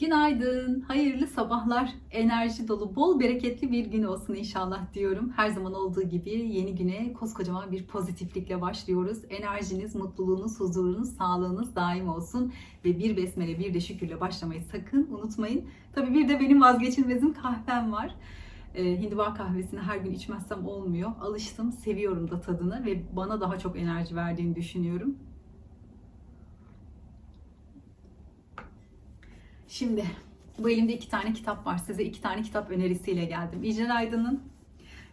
Günaydın, hayırlı sabahlar, enerji dolu, bol bereketli bir gün olsun inşallah diyorum. Her zaman olduğu gibi yeni güne koskocaman bir pozitiflikle başlıyoruz. Enerjiniz, mutluluğunuz, huzurunuz, sağlığınız daim olsun. Ve bir besmele, bir de şükürle başlamayı sakın unutmayın. Tabii bir de benim vazgeçilmezim kahvem var. Ee, hindiba kahvesini her gün içmezsem olmuyor. Alıştım, seviyorum da tadını ve bana daha çok enerji verdiğini düşünüyorum. Şimdi bu elimde iki tane kitap var. Size iki tane kitap önerisiyle geldim. İcral Aydın'ın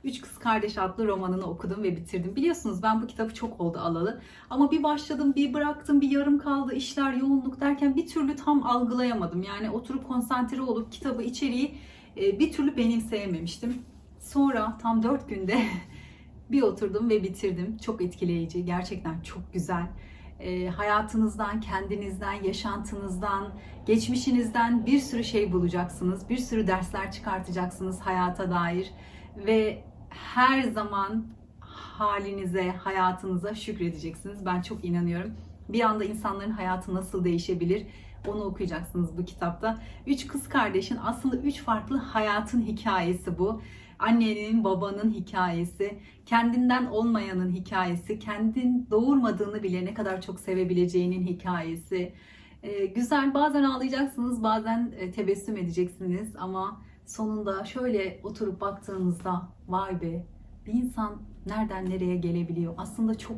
Üç Kız Kardeş adlı romanını okudum ve bitirdim. Biliyorsunuz ben bu kitabı çok oldu alalı. Ama bir başladım, bir bıraktım, bir yarım kaldı, işler, yoğunluk derken bir türlü tam algılayamadım. Yani oturup konsantre olup kitabı, içeriği e, bir türlü benimseyememiştim. Sonra tam dört günde bir oturdum ve bitirdim. Çok etkileyici, gerçekten çok güzel. E, hayatınızdan, kendinizden, yaşantınızdan, geçmişinizden bir sürü şey bulacaksınız. Bir sürü dersler çıkartacaksınız hayata dair ve her zaman halinize, hayatınıza şükredeceksiniz. Ben çok inanıyorum. Bir anda insanların hayatı nasıl değişebilir? Onu okuyacaksınız bu kitapta. Üç kız kardeşin aslında üç farklı hayatın hikayesi bu. Annenin, babanın hikayesi, kendinden olmayanın hikayesi, kendin doğurmadığını bile ne kadar çok sevebileceğinin hikayesi. Ee, güzel, bazen ağlayacaksınız, bazen e, tebessüm edeceksiniz ama sonunda şöyle oturup baktığınızda vay be bir insan nereden nereye gelebiliyor? Aslında çok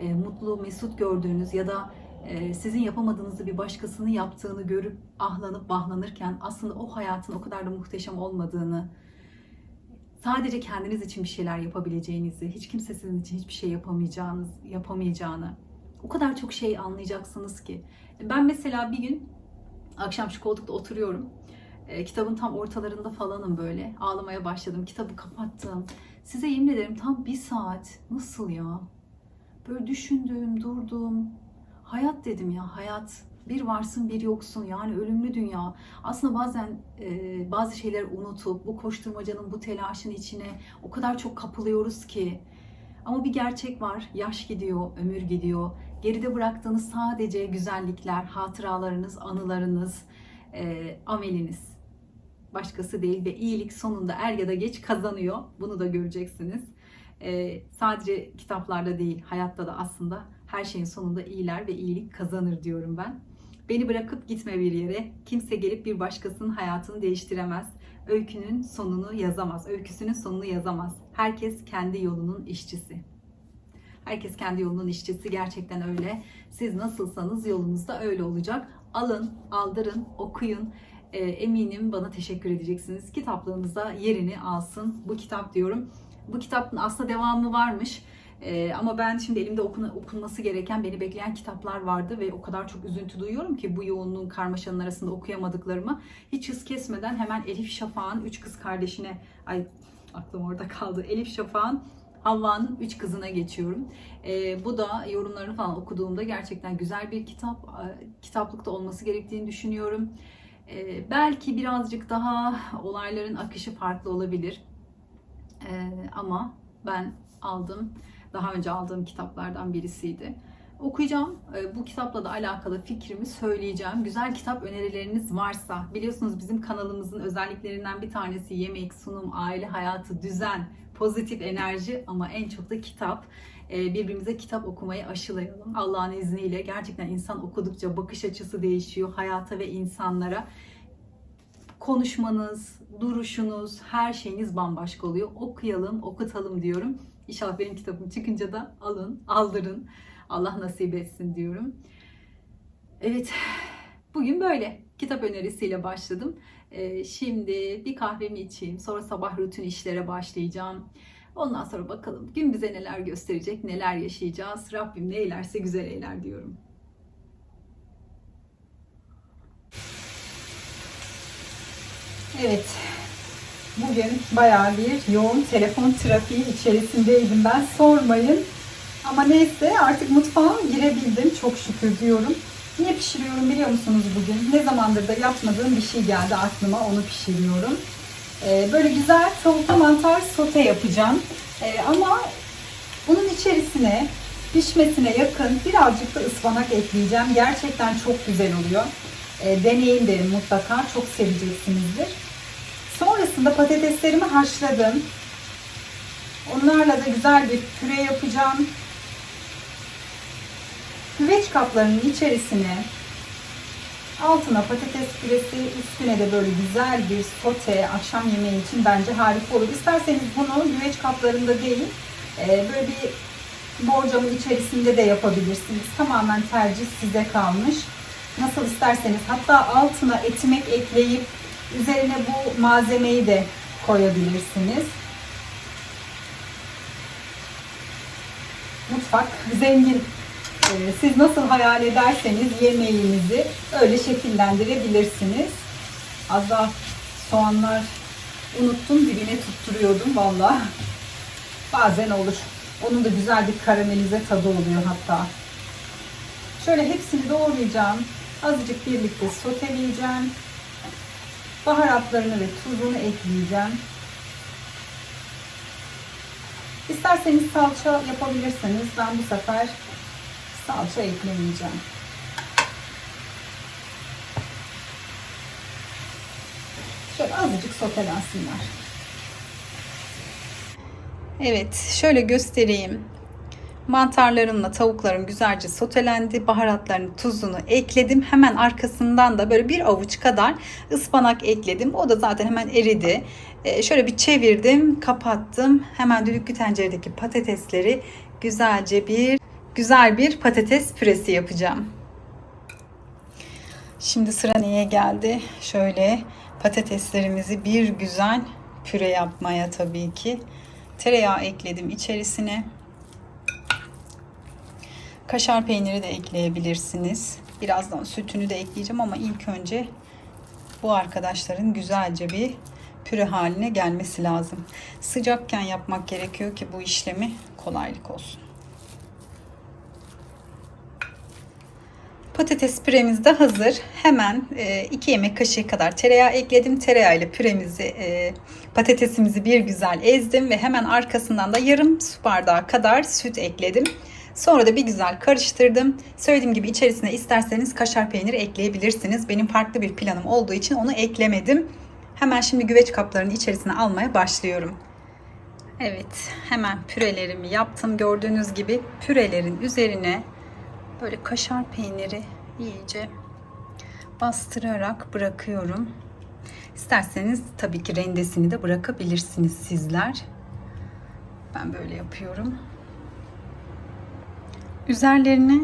e, mutlu, mesut gördüğünüz ya da e, sizin yapamadığınızı bir başkasının yaptığını görüp ahlanıp bahlanırken aslında o hayatın o kadar da muhteşem olmadığını, sadece kendiniz için bir şeyler yapabileceğinizi, hiç kimse sizin için hiçbir şey yapamayacağınız, yapamayacağını o kadar çok şey anlayacaksınız ki. Ben mesela bir gün akşam şu koltukta oturuyorum. E, kitabın tam ortalarında falanım böyle. Ağlamaya başladım. Kitabı kapattım. Size yemin ederim tam bir saat. Nasıl ya? Böyle düşündüm, durdum. Hayat dedim ya hayat. Bir varsın bir yoksun yani ölümlü dünya. Aslında bazen e, bazı şeyleri unutup bu koşturmacanın bu telaşın içine o kadar çok kapılıyoruz ki. Ama bir gerçek var. Yaş gidiyor, ömür gidiyor. Geride bıraktığınız sadece güzellikler, hatıralarınız, anılarınız, e, ameliniz. Başkası değil ve iyilik sonunda er ya da geç kazanıyor. Bunu da göreceksiniz. E, sadece kitaplarda değil, hayatta da aslında her şeyin sonunda iyiler ve iyilik kazanır diyorum ben. Beni bırakıp gitme bir yere. Kimse gelip bir başkasının hayatını değiştiremez. Öykünün sonunu yazamaz. Öyküsünün sonunu yazamaz. Herkes kendi yolunun işçisi. Herkes kendi yolunun işçisi gerçekten öyle. Siz nasılsanız yolunuzda öyle olacak. Alın, aldırın, okuyun. E, eminim bana teşekkür edeceksiniz. Kitaplığınızda yerini alsın bu kitap diyorum. Bu kitabın aslında devamı varmış. Ee, ama ben şimdi elimde okuna, okunması gereken beni bekleyen kitaplar vardı ve o kadar çok üzüntü duyuyorum ki bu yoğunluğun karmaşanın arasında okuyamadıklarımı hiç hız kesmeden hemen Elif Şafak'ın üç kız kardeşine ay aklım orada kaldı. Elif Şafak'ın Havva'nın üç kızına geçiyorum. Ee, bu da yorumlarını falan okuduğumda gerçekten güzel bir kitap. Ee, kitaplıkta olması gerektiğini düşünüyorum. Ee, belki birazcık daha olayların akışı farklı olabilir. Ee, ama ben aldım daha önce aldığım kitaplardan birisiydi. Okuyacağım. Ee, Bu kitapla da alakalı fikrimi söyleyeceğim. Güzel kitap önerileriniz varsa, biliyorsunuz bizim kanalımızın özelliklerinden bir tanesi yemek, sunum, aile hayatı, düzen, pozitif enerji ama en çok da kitap. Ee, Birbirimize kitap okumayı aşılayalım. Allah'ın izniyle gerçekten insan okudukça bakış açısı değişiyor hayata ve insanlara. Konuşmanız, duruşunuz, her şeyiniz bambaşka oluyor. Okuyalım, okutalım diyorum. İnşallah benim kitabım çıkınca da alın, aldırın. Allah nasip etsin diyorum. Evet, bugün böyle kitap önerisiyle başladım. Ee, şimdi bir kahvemi içeyim, sonra sabah rutin işlere başlayacağım. Ondan sonra bakalım gün bize neler gösterecek, neler yaşayacağız. Rabbim ne eylerse güzel eyler diyorum. Evet, Bugün bayağı bir yoğun telefon trafiği içerisindeydim ben sormayın. Ama neyse artık mutfağa girebildim çok şükür diyorum. Ne pişiriyorum biliyor musunuz bugün? Ne zamandır da yapmadığım bir şey geldi aklıma onu pişiriyorum. Ee, böyle güzel tavuklu mantar sote yapacağım. Ee, ama bunun içerisine pişmesine yakın birazcık da ıspanak ekleyeceğim. Gerçekten çok güzel oluyor. E, deneyin derim mutlaka. Çok seveceksinizdir. Sonrasında patateslerimi haşladım. Onlarla da güzel bir püre yapacağım. Güveç kaplarının içerisine altına patates püresi, üstüne de böyle güzel bir sote akşam yemeği için bence harika olur. İsterseniz bunu güveç kaplarında değil, e, böyle bir borcamın içerisinde de yapabilirsiniz. Tamamen tercih size kalmış. Nasıl isterseniz hatta altına etimek ekleyip üzerine bu malzemeyi de koyabilirsiniz. Mutfak zengin. Ee, Siz nasıl hayal ederseniz yemeğinizi öyle şekillendirebilirsiniz. Az daha soğanlar unuttum dibine tutturuyordum valla. Bazen olur. Onun da güzel bir karamelize tadı oluyor hatta. Şöyle hepsini doğrayacağım. Azıcık birlikte soteleyeceğim. Baharatlarını ve tuzunu ekleyeceğim. İsterseniz salça yapabilirsiniz. Ben bu sefer salça eklemeyeceğim. Şöyle azıcık sotelensinler. Evet, şöyle göstereyim. Mantarlarımla tavuklarım güzelce sotelendi. Baharatlarını, tuzunu ekledim. Hemen arkasından da böyle bir avuç kadar ıspanak ekledim. O da zaten hemen eridi. Ee, şöyle bir çevirdim, kapattım. Hemen düdüklü tenceredeki patatesleri güzelce bir güzel bir patates püresi yapacağım. Şimdi sıra neye geldi? Şöyle patateslerimizi bir güzel püre yapmaya tabii ki. Tereyağı ekledim içerisine. Kaşar peyniri de ekleyebilirsiniz. Birazdan sütünü de ekleyeceğim ama ilk önce bu arkadaşların güzelce bir püre haline gelmesi lazım. Sıcakken yapmak gerekiyor ki bu işlemi kolaylık olsun. Patates püremiz de hazır. Hemen 2 yemek kaşığı kadar tereyağı ekledim. Tereyağı ile püremizi, e, patatesimizi bir güzel ezdim ve hemen arkasından da yarım su bardağı kadar süt ekledim. Sonra da bir güzel karıştırdım. Söylediğim gibi içerisine isterseniz kaşar peyniri ekleyebilirsiniz. Benim farklı bir planım olduğu için onu eklemedim. Hemen şimdi güveç kaplarının içerisine almaya başlıyorum. Evet, hemen pürelerimi yaptım. Gördüğünüz gibi pürelerin üzerine böyle kaşar peyniri iyice bastırarak bırakıyorum. İsterseniz tabii ki rendesini de bırakabilirsiniz sizler. Ben böyle yapıyorum. Üzerlerine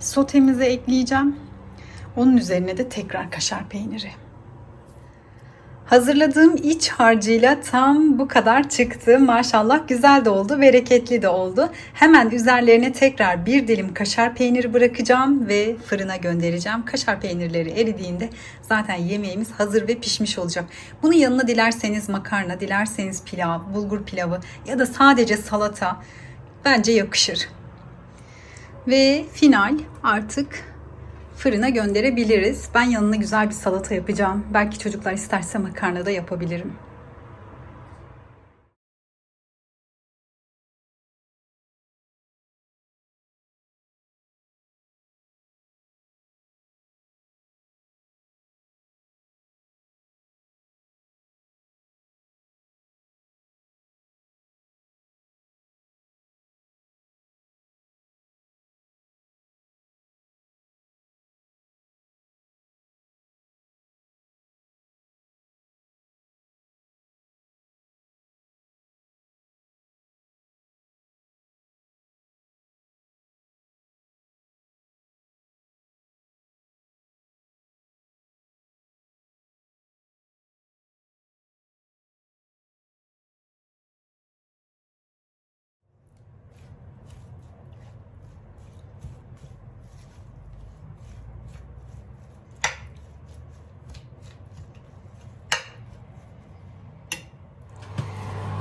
sotemizi ekleyeceğim. Onun üzerine de tekrar kaşar peyniri. Hazırladığım iç harcıyla tam bu kadar çıktı. Maşallah güzel de oldu, bereketli de oldu. Hemen üzerlerine tekrar bir dilim kaşar peyniri bırakacağım ve fırına göndereceğim. Kaşar peynirleri eridiğinde zaten yemeğimiz hazır ve pişmiş olacak. Bunun yanına dilerseniz makarna, dilerseniz pilav, bulgur pilavı ya da sadece salata bence yakışır. Ve final artık fırına gönderebiliriz. Ben yanına güzel bir salata yapacağım. Belki çocuklar isterse makarna da yapabilirim.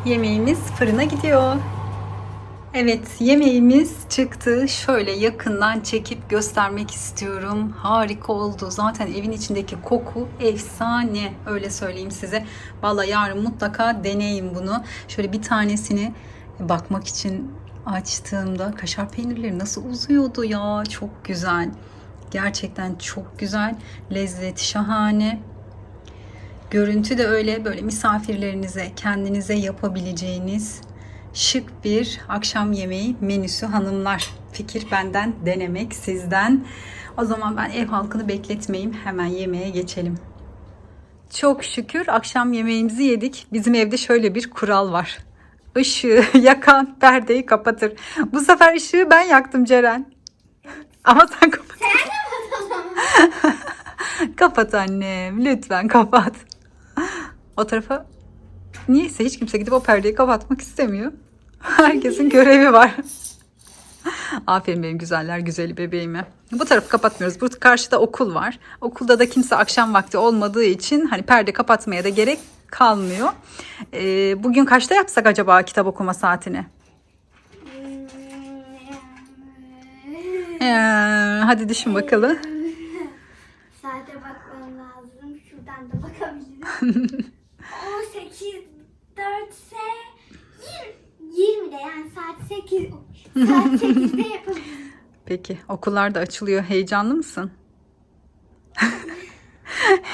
Yemeğimiz fırına gidiyor. Evet, yemeğimiz çıktı. Şöyle yakından çekip göstermek istiyorum. Harika oldu. Zaten evin içindeki koku efsane. Öyle söyleyeyim size. Vallahi yarın mutlaka deneyin bunu. Şöyle bir tanesini bakmak için açtığımda kaşar peynirleri nasıl uzuyordu ya. Çok güzel. Gerçekten çok güzel. Lezzeti şahane. Görüntü de öyle böyle misafirlerinize, kendinize yapabileceğiniz şık bir akşam yemeği menüsü hanımlar. Fikir benden, denemek sizden. O zaman ben ev halkını bekletmeyeyim. Hemen yemeğe geçelim. Çok şükür akşam yemeğimizi yedik. Bizim evde şöyle bir kural var. Işığı yakan perdeyi kapatır. Bu sefer ışığı ben yaktım Ceren. Ama sen kapat. kapat annem. Lütfen kapat. O tarafa niyeyse hiç kimse gidip o perdeyi kapatmak istemiyor. Herkesin görevi var. Aferin benim güzeller güzeli bebeğime. Bu tarafı kapatmıyoruz. Bu karşıda okul var. Okulda da kimse akşam vakti olmadığı için hani perde kapatmaya da gerek kalmıyor. Ee, bugün kaçta yapsak acaba kitap okuma saatini? Ee, hadi düşün bakalım. Saate bakmam lazım. Şuradan da bakabilirim. 18 4 ise 20, 20'de yani saat 8 saat 8'de yapabilirim. Peki okullar da açılıyor. Heyecanlı mısın?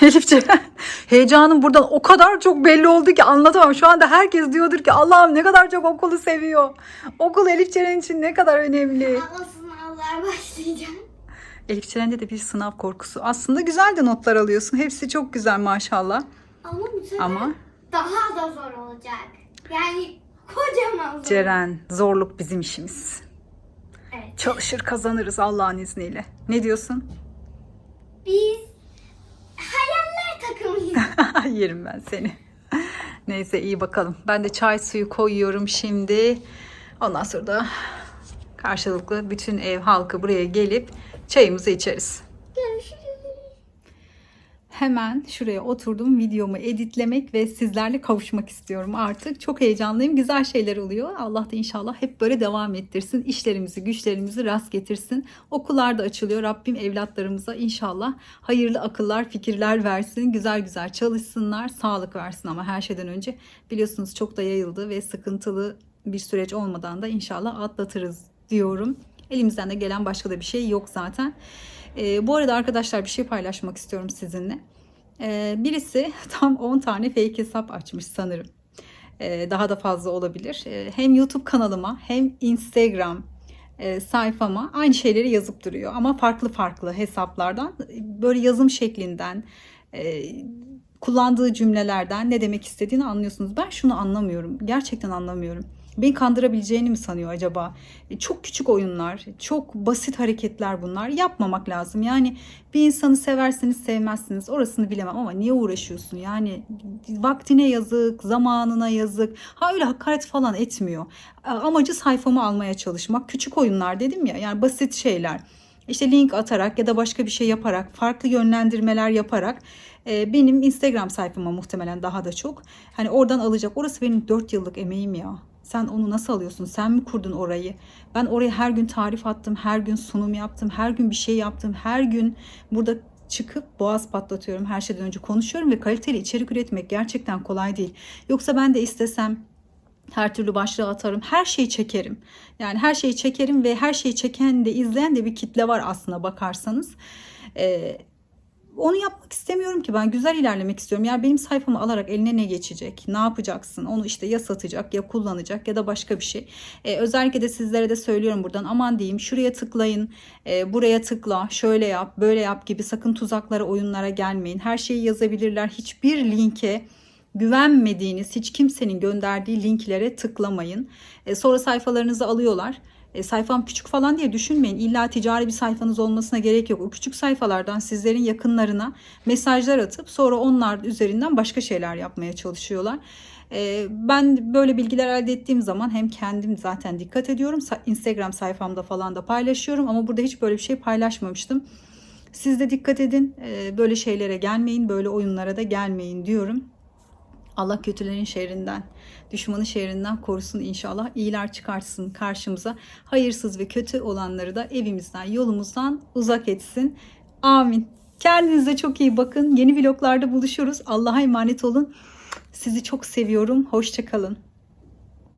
Elif Ceren, heyecanım buradan o kadar çok belli oldu ki anlatamam. Şu anda herkes diyordur ki Allah'ım ne kadar çok okulu seviyor. Okul Elif Ceren için ne kadar önemli. Ama sınavlar başlayacak. Elif Ceren'de de bir sınav korkusu. Aslında güzel de notlar alıyorsun. Hepsi çok güzel maşallah. Ama bu sefer Ama daha da zor olacak. Yani kocaman zor. Ceren zorluk bizim işimiz. Evet. Çalışır kazanırız Allah'ın izniyle. Ne diyorsun? Biz hayaller takımıyız. Yerim ben seni. Neyse iyi bakalım. Ben de çay suyu koyuyorum şimdi. Ondan sonra da karşılıklı bütün ev halkı buraya gelip çayımızı içeriz. Hemen şuraya oturdum videomu editlemek ve sizlerle kavuşmak istiyorum artık. Çok heyecanlıyım. Güzel şeyler oluyor. Allah da inşallah hep böyle devam ettirsin. İşlerimizi, güçlerimizi rast getirsin. Okullar da açılıyor. Rabbim evlatlarımıza inşallah hayırlı akıllar, fikirler versin. Güzel güzel çalışsınlar. Sağlık versin ama her şeyden önce biliyorsunuz çok da yayıldı ve sıkıntılı bir süreç olmadan da inşallah atlatırız diyorum. Elimizden de gelen başka da bir şey yok zaten. Ee, bu arada arkadaşlar bir şey paylaşmak istiyorum sizinle. Ee, birisi tam 10 tane fake hesap açmış sanırım. Ee, daha da fazla olabilir. Ee, hem YouTube kanalıma hem Instagram e, sayfama aynı şeyleri yazıp duruyor. Ama farklı farklı hesaplardan böyle yazım şeklinden e, kullandığı cümlelerden ne demek istediğini anlıyorsunuz. Ben şunu anlamıyorum. Gerçekten anlamıyorum. Beni kandırabileceğini mi sanıyor acaba? E, Çok küçük oyunlar, çok basit hareketler bunlar. Yapmamak lazım. Yani bir insanı severseniz sevmezsiniz. Orasını bilemem ama niye uğraşıyorsun? Yani vaktine yazık, zamanına yazık. Ha öyle hakaret falan etmiyor. A- Amacı sayfamı almaya çalışmak. Küçük oyunlar dedim ya. Yani basit şeyler. İşte link atarak ya da başka bir şey yaparak, farklı yönlendirmeler yaparak e, benim Instagram sayfama muhtemelen daha da çok. Hani oradan alacak. Orası benim 4 yıllık emeğim ya. Sen onu nasıl alıyorsun? Sen mi kurdun orayı? Ben oraya her gün tarif attım, her gün sunum yaptım, her gün bir şey yaptım, her gün burada çıkıp boğaz patlatıyorum. Her şeyden önce konuşuyorum ve kaliteli içerik üretmek gerçekten kolay değil. Yoksa ben de istesem her türlü başlığı atarım. Her şeyi çekerim. Yani her şeyi çekerim ve her şeyi çeken de izleyen de bir kitle var aslına bakarsanız. Ee, onu yapmak istemiyorum ki ben güzel ilerlemek istiyorum. Yani benim sayfamı alarak eline ne geçecek? Ne yapacaksın? Onu işte ya satacak ya kullanacak ya da başka bir şey. Ee, özellikle de sizlere de söylüyorum buradan aman diyeyim şuraya tıklayın, e, buraya tıkla, şöyle yap, böyle yap gibi sakın tuzaklara, oyunlara gelmeyin. Her şeyi yazabilirler. Hiçbir linke güvenmediğiniz hiç kimsenin gönderdiği linklere tıklamayın. E, sonra sayfalarınızı alıyorlar. E, sayfam küçük falan diye düşünmeyin. İlla ticari bir sayfanız olmasına gerek yok. O küçük sayfalardan sizlerin yakınlarına mesajlar atıp sonra onlar üzerinden başka şeyler yapmaya çalışıyorlar. E, ben böyle bilgiler elde ettiğim zaman hem kendim zaten dikkat ediyorum. Instagram sayfamda falan da paylaşıyorum ama burada hiç böyle bir şey paylaşmamıştım. Siz de dikkat edin. E, böyle şeylere gelmeyin, böyle oyunlara da gelmeyin diyorum. Allah kötülerin şerrinden, düşmanın şerrinden korusun inşallah. İyiler çıkarsın karşımıza. Hayırsız ve kötü olanları da evimizden, yolumuzdan uzak etsin. Amin. Kendinize çok iyi bakın. Yeni vloglarda buluşuruz. Allah'a emanet olun. Sizi çok seviyorum. Hoşçakalın.